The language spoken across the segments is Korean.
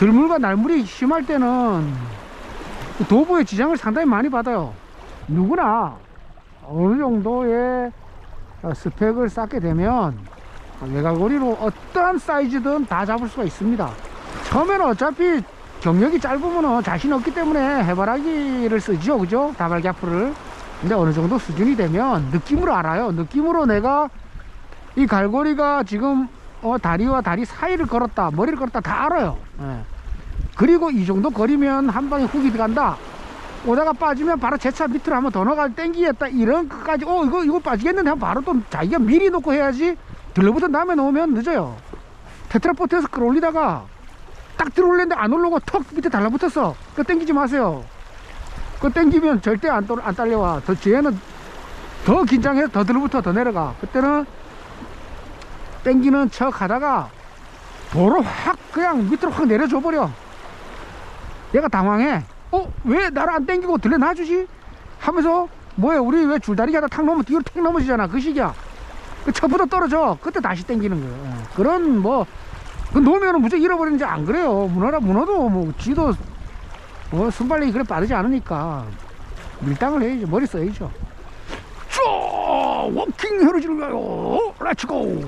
들물과 날물이 심할 때는 도부의 지장을 상당히 많이 받아요. 누구나 어느 정도의 어, 스펙을 쌓게 되면 외곽거리로 어떠한 사이즈든 다 잡을 수가 있습니다. 처음에는 어차피 경력이 짧으면 자신 없기 때문에 해바라기를 쓰죠. 그죠? 다발기아프를. 근데 어느 정도 수준이 되면 느낌으로 알아요. 느낌으로 내가 이 갈고리가 지금 어, 다리와 다리 사이를 걸었다, 머리를 걸었다. 다 알아요. 예. 그리고 이 정도 거리면 한 방에 훅이 들어간다. 오다가 빠지면 바로 제 차 밑으로 한번 더 넣어가 땡기겠다. 이런 것까지. 어 이거 이거 빠지겠는데 하면 바로 또 자기가 미리 놓고 해야지. 들러붙은 다음에 놓으면 늦어요. 테트라포트에서 끌어올리다가 딱 들어올렸는데 안 올라오고 턱 밑에 달라붙었어 그거 땡기지 마세요. 그거 땡기면 절대 안, 떨- 안 딸려와. 더 뒤에는 더 긴장해서 더 들어붙어 더 내려가. 그때는 땡기는 척 하다가 도로 확 그냥 밑으로 확 내려줘 버려. 얘가 당황해. 어? 왜 나를 안 땡기고 들려 놔주지? 하면서 뭐야 우리 왜 줄다리기 하다 탁 넘으면 뒤로 탁 넘어지잖아. 그 시기야. 그 첫부터 떨어져. 그때 다시 땡기는 거예요. 예. 그런 뭐 그 놓으면 무조건 잃어버리는지 안 그래요. 문어라 문어도 뭐 쥐도 뭐 순발력이 그래 빠르지 않으니까. 밀당을 해야죠. 머리 써야죠. 쪼 워킹 헤어지는 거요. 렛츠고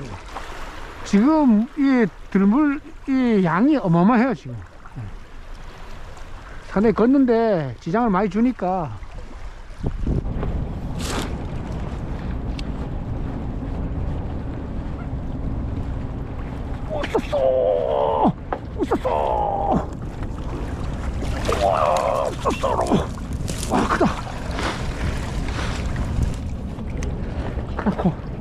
지금 이 들물 이 양이 어마어마해요 지금. 산에 걷는데 지장을 많이 주니까. 웃었어! 웃었어! 와 웃었어! 와 크다! 크고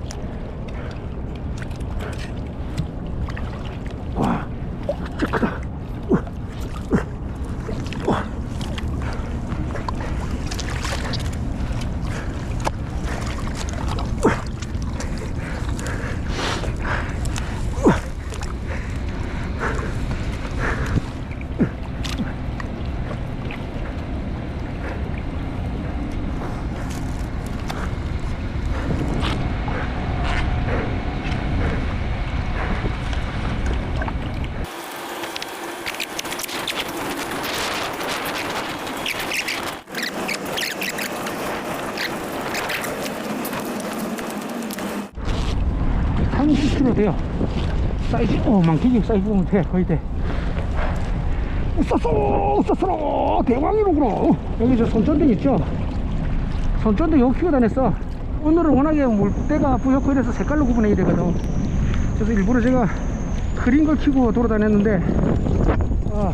30kg 돼요. 사이즈 어망키기 사이즈 보면 돼 거의 돼. 쏘쏘 쏘쏘 대왕이로구나 여기 저 손전등 있죠? 손전등 여기 키고 다녔어. 오늘은 워낙에 물때가 뿌옇고 이래서 색깔로 구분해야 되거든. 그래서 일부러 제가 그린 걸 키고 돌아다녔는데 어,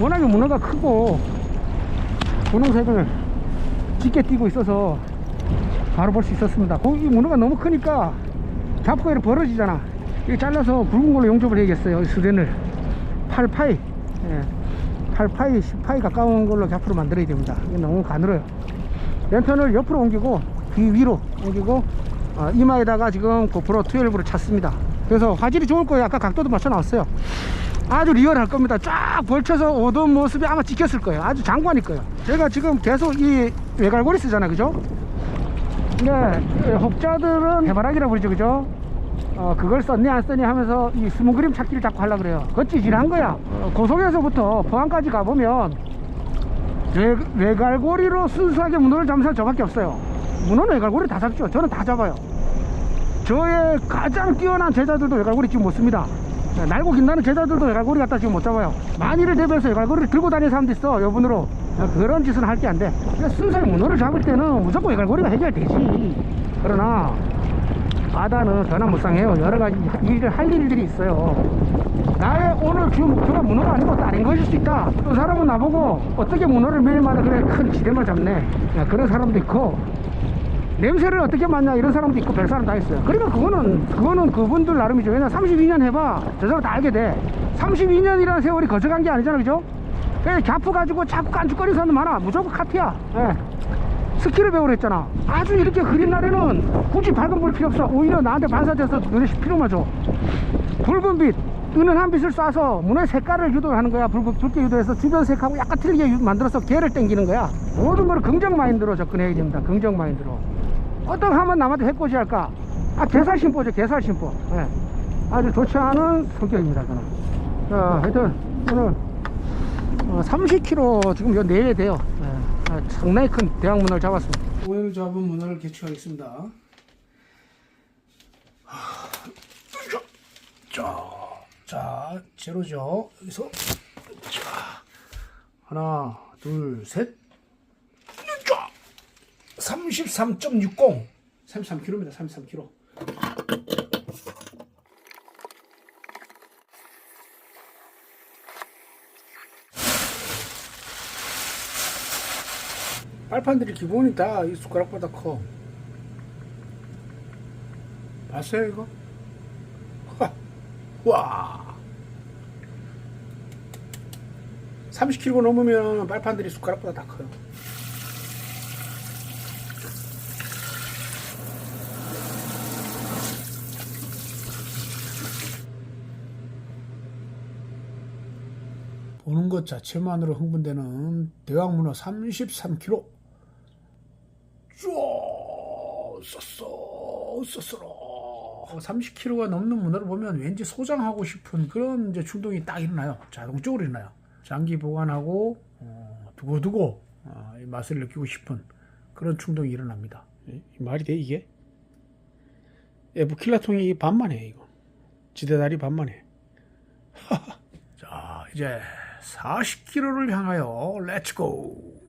워낙에 문어가 크고 고농색을 짙게 띄고 있어서 바로 볼 수 있었습니다. 거기 문어가 너무 크니까 잡고 이렇게 벌어지잖아. 이거 잘라서 굵은 걸로 용접을 해야겠어요. 이 수den을 8파이, 예. 8파이, 10파이 가까운 걸로 잡으로 만들어야 됩니다. 이게 너무 가늘어요. 랜턴을 옆으로 옮기고 귀 위로 옮기고 어, 이마에다가 지금 고프로 12를 찼습니다. 그래서 화질이 좋을 거예요. 아까 각도도 맞춰 놨어요. 아주 리얼할 겁니다. 쫙 벌쳐서 오던 모습이 아마 찍혔을 거예요. 아주 장관일 거예요. 제가 지금 계속 이 외갈고리 쓰잖아요. 그죠? 네, 예, 혹자들은 해바라기라 부르죠, 그죠? 어, 그걸 썼니 안 썼니 하면서 이 숨은 그림 찾기를 자꾸 하려고 그래요. 그거 찌질한 거야. 어, 고속에서부터 포항까지 가보면 외, 외갈고리로 순수하게 문어를 사람 저밖에 없어요. 문어는 외갈고리 다 잡죠. 저는 다 잡아요. 저의 가장 뛰어난 제자들도 외갈고리 지금 못 씁니다. 네, 날고 긴다는 제자들도 외갈고리 갖다 지금 못 잡아요. 만일을 대비해서 외갈고리를 들고 다니는 사람도 있어, 여분으로. 어, 그런 짓은 할 게 안 돼. 순수하게 문어를 잡을 때는 무조건 외갈고리가 해결되지. 그러나, 바다는 변화무쌍해요. 여러 가지 일을 할 일들이 있어요. 나의 오늘 주 목표가 문어가 아니고 다른 것일 수 있다. 또 사람은 나보고 어떻게 문어를 매일마다 그래 큰 지대만 잡네. 야, 그런 사람도 있고, 냄새를 어떻게 맡냐 이런 사람도 있고 별 사람 다 있어요 그러니까 그거는 그거는 그분들 나름이죠 왜냐 32년 해봐 저 사람 다 알게 돼 32년이라는 세월이 거저간 게 아니잖아 그죠 그래서 갸프 가지고 자꾸 깐죽거리는 사람도 많아. 무조건 카트야. 예. 스키를 배우려 했잖아. 아주 이렇게 흐린 날에는 굳이 밝은 불 필요 없어. 오히려 나한테 반사돼서 눈에 필요만 줘 붉은 빛 은은한 빛을 쏴서 문의 색깔을 유도하는 거야. 붉, 붉게 유도해서 주변 색하고 약간 틀리게 유- 만들어서 개를 땡기는 거야. 모든 걸 긍정 마인드로 접근해야 됩니다. 긍정 마인드로. 어떤 하면 남한테 해코지 할까? 아 개살 심보죠 개살 심보 예. 아주 좋지 않은 성격입니다 저는. 자, 하여튼 오늘 어, 30kg 지금 요 내에 돼요. 예, 아, 상당히 큰 대왕 문어를 잡았습니다. 오늘 잡은 문어를 개취하겠습니다. 자, 자, 제로죠. 여기서 자, 하나, 둘, 셋, 자, 33.60, 33kg입니다. 33kg. 빨판들이 기본이 다 이 숟가락보다 커. 봤어요 이거? 하, 와. 30kg 넘으면 빨판들이 숟가락보다 다 커요. 보는 것 자체만으로 흥분되는 대왕문어 33kg. 쏘쏘로 30kg가 넘는 문어를 보면 왠지 소장하고 싶은 그런 이제 충동이 딱 일어나요. 자동적으로 일어나요. 장기 보관하고 어, 두고두고 어, 이 맛을 느끼고 싶은 그런 충동이 일어납니다. 이, 말이 돼 이게? 에브킬라통이 반만 해 이거. 지대다리 반만 해. 자 이제 40km를 향하여 렛츠고